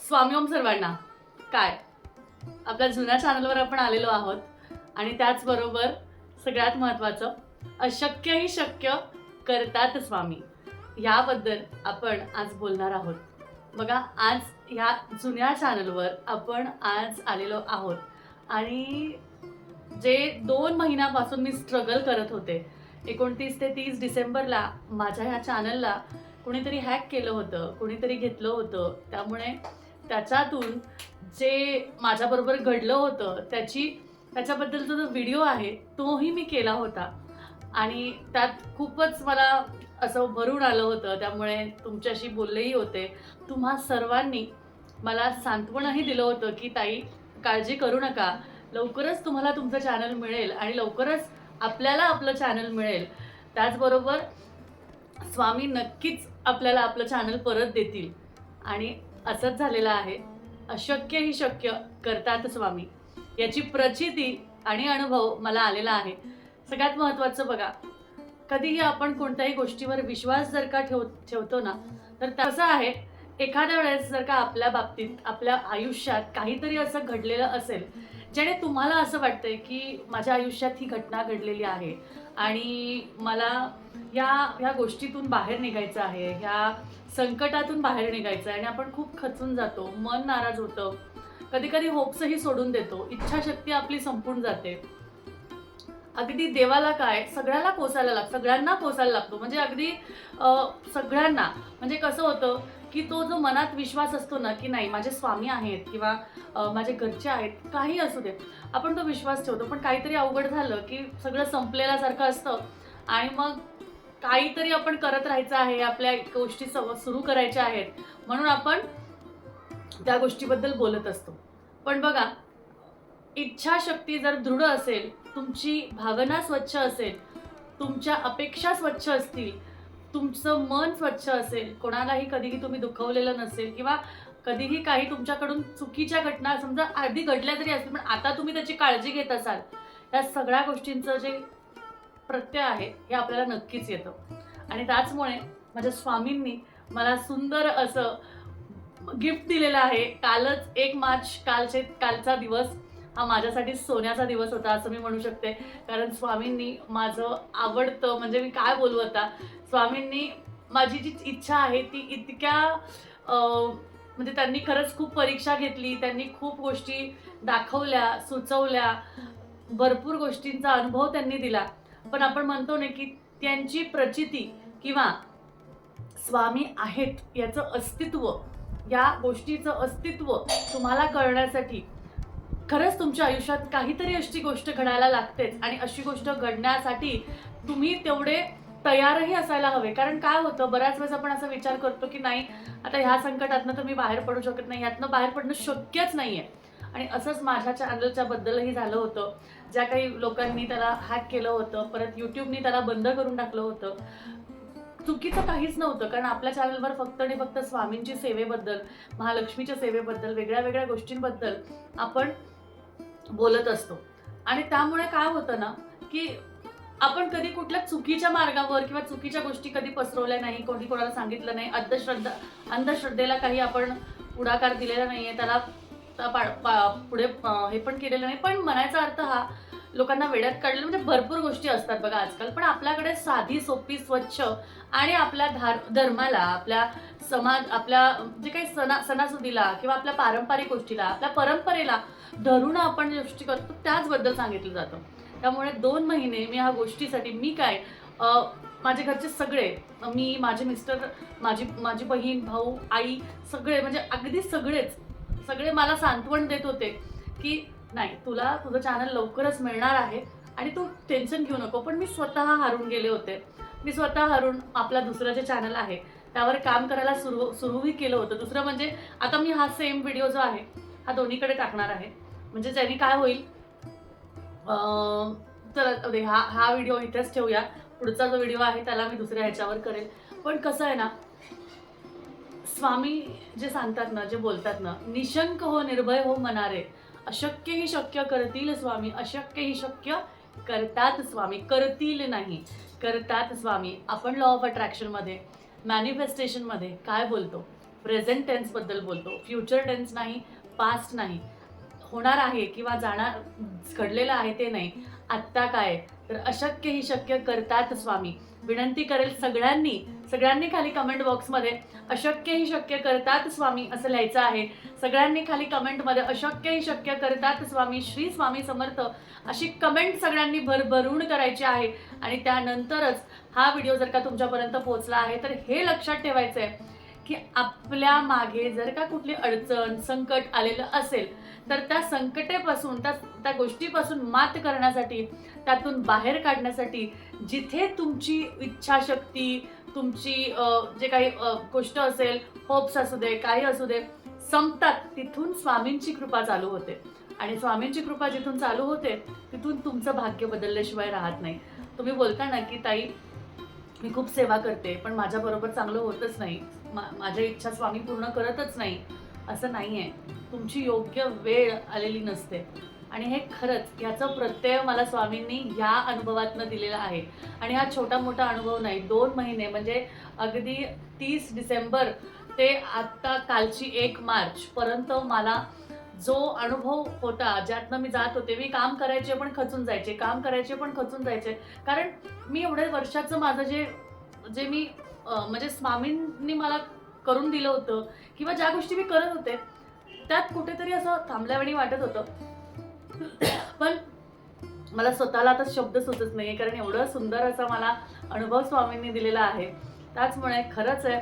स्वामी ओम सर्वांना. काय? आपल्या जुन्या चॅनलवर आपण आलेलो आहोत आणि त्याचबरोबर सगळ्यात महत्त्वाचं अशक्यही शक्य करतात स्वामी. ह्याबद्दल आपण आज बोलणार आहोत. बघा आज ह्या जुन्या चॅनलवर आपण आज आलेलो आहोत. आणि जे दोन महिन्यापासून मी स्ट्रगल करत होते एकोणतीस ते तीस डिसेंबरला माझ्या ह्या चॅनलला कुणीतरी हॅक केलं होतं कुणीतरी घेतलं होतं. त्यामुळे त्याच्यातून जे माझ्याबरोबर घडलं होतं त्याची त्याच्याबद्दलचा जो व्हिडिओ आहे तोही मी केला होता. आणि त्यात खूपच मला असं भरून आलं होतं त्यामुळे तुमच्याशी बोललेही होते. तुम्हा सर्वांनी मला सांत्वनही दिलं होतं की ताई काळजी करू नका. लवकरच तुम्हाला तुमचं चॅनल मिळेल आणि लवकरच आपल्याला आपलं चॅनल मिळेल. त्याचबरोबर स्वामी नक्कीच आपल्याला आपलं चॅनल परत देतील. आणि असंच झालेलं आहे. अशक्य ही शक्य करतात स्वामी. याची प्रचिती आणि अनुभव मला आलेला आहे. सगळ्यात महत्त्वाचं बघा. कधीही आपण कोणत्याही गोष्टीवर विश्वास जर का ठेव ठेवतो ना तर तसं आहे एखाद्या वेळेस जर का आपल्या बाबतीत आपल्या आयुष्यात काहीतरी असं घडलेलं असेल ज्याने तुम्हाला असं वाटतंय की माझ्या आयुष्यात ही घटना घडलेली आहे आणि मला या ह्या गोष्टीतून बाहेर निघायचं आहे ह्या संकटातून बाहेर निघायचं आहे आणि आपण खूप खचून जातो मन नाराज होतं कधी कधी होप्सही सोडून देतो इच्छाशक्ती आपली संपून जाते. अगदी देवाला काय सगळ्याला पोसायला लागतं सगळ्यांना पोसायला लागतो म्हणजे अगदी सगळ्यांना म्हणजे कसं होतं की तो जो मनात विश्वास असतो ना की नाही माझे स्वामी आहेत किंवा माझे घरचे आहेत काही असू दे आपण तो विश्वास ठेवतो. पण काहीतरी अवघड झालं की सगळं संपलेल्यासारखं असतं आणि मग काहीतरी आपण करत राहायचं आहे आपल्या गोष्टी सव सुरू करायच्या आहेत म्हणून आपण त्या गोष्टीबद्दल बोलत असतो. पण बघा इच्छाशक्ती जर दृढ असेल तुमची भावना स्वच्छ असेल तुमच्या अपेक्षा स्वच्छ असतील तुमचं मन स्वच्छ असेल कोणालाही कधीही तुम्ही दुखवलेलं नसेल किंवा कधीही काही तुमच्याकडून चुकीच्या घटना समजा आधी घडल्या तरी असतील पण आता तुम्ही त्याची काळजी घेत असाल या सगळ्या गोष्टींचं जे प्रत्यय आहे हे आपल्याला नक्कीच येतं. आणि त्याचमुळे माझ्या स्वामींनी मला सुंदर असं गिफ्ट दिलेलं आहे. कालच एक मार्च कालचे कालचा दिवस हा माझ्यासाठी सोन्याचा दिवस होता असं मी म्हणू शकते. कारण स्वामींनी माझं आवडतं म्हणजे मी काय बोलू आता? स्वामींनी माझी जी इच्छा आहे ती इतक्या म्हणजे त्यांनी खरंच खूप परीक्षा घेतली त्यांनी खूप गोष्टी दाखवल्या सुचवल्या भरपूर गोष्टींचा अनुभव त्यांनी दिला. पण आपण म्हणतो ना की त्यांची प्रचिती किंवा स्वामी आहेत याचं अस्तित्व या गोष्टीचं अस्तित्व तुम्हाला कळण्यासाठी खरंच तुमच्या आयुष्यात काहीतरी अशी गोष्ट घडायला लागतेच आणि अशी गोष्ट घडण्यासाठी तुम्ही तेवढे तयारही असायला हवे. कारण काय होतं बऱ्याच वेळेस आपण असा विचार करतो की नाही आता ह्या संकटातनं तर मी बाहेर पडू शकत नाही यातनं बाहेर पडणं शक्यच नाही आहे आणि असंच माझ्या चॅनलच्या बद्दलही झालं होतं. ज्या काही लोकांनी त्याला हॅक केलं होतं परत यूट्यूबनी त्याला बंद करून टाकलं होतं. चुकीचं काहीच नव्हतं कारण आपल्या चॅनलवर फक्त आणि फक्त स्वामींची सेवेबद्दल महालक्ष्मीच्या सेवेबद्दल वेगळ्या वेगळ्या गोष्टींबद्दल आपण बोलत असतो. आणि त्यामुळे काय होतं ना की आपण कधी कुठल्या चुकीच्या मार्गावर किंवा चुकीच्या गोष्टी कधी पसरवल्या नाही कोणी कोणाला सांगितलं नाही अंधश्रद्धा अंधश्रद्धेला काही आपण पुढाकार दिलेला नाही आहे त्याला पा- पा- पुढे हे पण केलेलं नाही. पण म्हणायचा अर्थ हा लोकांना वेड्यात काढलेलं म्हणजे भरपूर गोष्टी असतात बघा आजकाल. पण आपल्याकडे साधी सोपी स्वच्छ आणि आपल्या धार धर्माला आपल्या समाज आपल्या जे काही सणा सणासुदीला किंवा आपल्या पारंपरिक गोष्टीला आपल्या परंपरेला धरून आपण जे गोष्टी करतो त्याचबद्दल सांगितलं जातं. त्यामुळे दोन महिने मी ह्या गोष्टीसाठी मी काय माझे घरचे सगळे मी माझे मिस्टर माझी माझी बहीण भाऊ आई सगळे म्हणजे अगदी सगळेच सगळे मला सांत्वन देत होते की नाही तुला तुझं चॅनल लवकरच मिळणार आहे आणि तू टेन्शन घेऊ नको पण मी स्वतः हारून गेले होते. मी स्वतः हारून आपला दुसरं जे चॅनल आहे त्यावर काम करायला सुरू सुरूही केलं होतं. दुसरं म्हणजे आता मी हा सेम व्हिडिओ जो आहे हा दोन्हीकडे टाकणार आहे. म्हणजे ज्याने काय होईल तर हा हा व्हिडिओ इथेच ठेवूया. पुढचा जो व्हिडिओ आहे त्याला मी दुसऱ्या ह्याच्यावर करेल. पण कसं आहे ना स्वामी जे सांगतात ना जे बोलतात ना निशंक हो निर्भय हो मनारे अशक्य ही शक्य करतील स्वामी अशक्य ही शक्य करतात स्वामी. करतील नाही करतात स्वामी. आपण लॉ ऑफ अट्रॅक्शनमध्ये मॅनिफेस्टेशनमध्ये काय बोलतो? प्रेझेंट टेन्सबद्दल बोलतो. फ्युचर टेन्स नाही पास्ट नाही. होणार आहे किंवा जाणार घडलेलं आहे ते नाही. आत्ता काय? तर अशक्य ही शक्य करतात स्वामी. विनंती करेल सगळ्यांनी सगळ्यांनी खाली कमेंट बॉक्समध्ये अशक्य ही शक्य करतात स्वामी असं लिहायचं आहे. सगळ्यांनी खाली कमेंटमध्ये अशक्य ही शक्य करतात स्वामी श्री स्वामी समर्थ अशी कमेंट सगळ्यांनी भरभरून करायची आहे. आणि त्यानंतरच हा व्हिडिओ जर का तुमच्यापर्यंत पोहोचला आहे तर हे लक्षात ठेवायचं आहे की आपल्या मागे जर का कुठली अडचण संकट आलेलं असेल तर त्या संकटेपासून त्या त्या गोष्टीपासून मात करण्यासाठी त्यातून बाहेर काढण्यासाठी जिथे तुमची इच्छाशक्ती तुमची जे काही गोष्ट असेल होप्स असू दे काही असू दे संपतात तिथून स्वामींची कृपा चालू होते. आणि स्वामींची कृपा जिथून चालू होते तिथून तुमचं भाग्य बदलल्याशिवाय राहत नाही. तुम्ही बोलता ना की ताई मी खूप सेवा करते पण माझ्याबरोबर चांगलं होतच नाही. मा- माझ्या इच्छा स्वामी पूर्ण करतच नाही असं नाही आहे तुमची योग्य वेळ आलेली नसते. आणि हे खरंच ह्याचं प्रत्यय मला स्वामींनी ह्या अनुभवातनं दिलेला आहे. आणि हा छोटा मोठा अनुभव नाही दोन महिने म्हणजे अगदी तीस डिसेंबर ते आत्ता कालची एक मार्च पर्यंत मला जो अनुभव होता ज्यातनं मी जात होते मी काम करायचे पण खचून जायचे काम करायचे पण खचून जायचे. कारण मी एवढ्या वर्षाचं माझं जे जे मी म्हणजे स्वामींनी मला करून दिलं होतं किंवा ज्या गोष्टी मी करत होते त्यात कुठेतरी असं थांबल्यावेळी वाटत होतं. पण मला स्वतःला आता शब्द सुचत नाही कारण एवढं सुंदर असा मला अनुभव स्वामींनी दिलेला आहे. त्याचमुळे खरंच आहे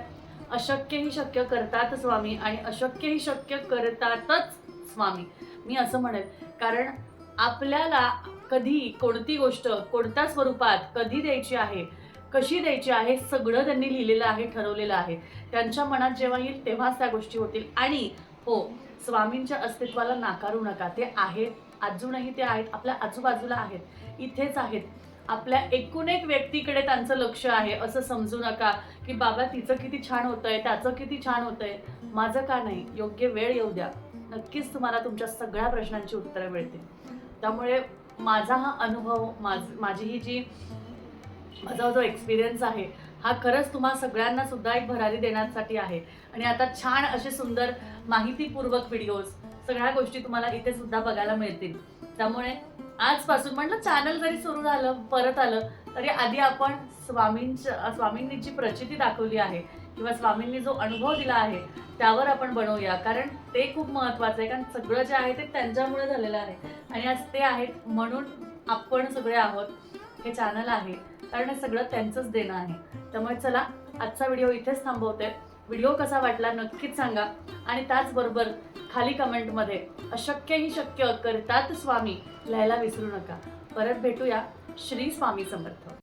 अशक्यही शक्य करतात स्वामी आणि अशक्यही शक्य करतातच स्वामी. मी असं म्हणेल कारण आपल्याला कधी कोणती गोष्ट कोणत्या स्वरूपात कधी द्यायची आहे कशी द्यायची आहे सगळं त्यांनी लिहिलेलं आहे ठरवलेलं आहे. त्यांच्या मनात जेव्हा येईल तेव्हाच त्या गोष्टी होतील. आणि हो स्वामींच्या अस्तित्वाला नाकारू नका. ते आहेत अजूनही ते आहेत आपल्या आजूबाजूला आहेत इथेच आहेत. आपल्या एकूण एक व्यक्तीकडे त्यांचं लक्ष आहे असं समजू नका की बाबा तिचं किती छान होतंय त्याचं किती छान होतंय. माझं का नाही? योग्य वेळ येऊ द्या. नक्कीच तुम्हाला तुमच्या सगळ्या प्रश्नांची उत्तरं मिळतील. त्यामुळे माझा हा अनुभव माझ माझी ही जी माझा जो एक्सपिरियन्स आहे हा खरंच तुम्हा सगळ्यांना सुद्धा एक भरारी देण्यासाठी आहे. आणि आता छान असे सुंदर माहितीपूर्वक व्हिडिओज सगळ्या गोष्टी तुम्हाला इथे सुद्धा बघायला मिळतील. त्यामुळे आजपासून म्हटलं चॅनल जरी सुरू झालं परत आलं तरी आधी आपण स्वामींच्या स्वामींनीची प्रचिती दाखवली आहे. किंवा स्वामींनी जो अनुभव दिला आहे त्यावर आपण बनवूया. कारण ते खूप महत्वाचं आहे. कारण सगळं जे आहे ते त्यांच्यामुळे झालेलं आहे. आणि आज ते आहेत म्हणून आपण सगळे आहोत. हे चॅनल आहे. कारण हे सगळं त्यांचंच देणं आहे. त्यामुळे चला आजचा व्हिडिओ इथेच थांबवते. व्हिडिओ कसा वाटला नक्कीच सांगा. आणि त्याचबरोबर खाली कमेंटमध्ये अशक्य ही शक्य करतात स्वामी लिहायला विसरू नका. परत भेटूया श्री स्वामी समर्थ.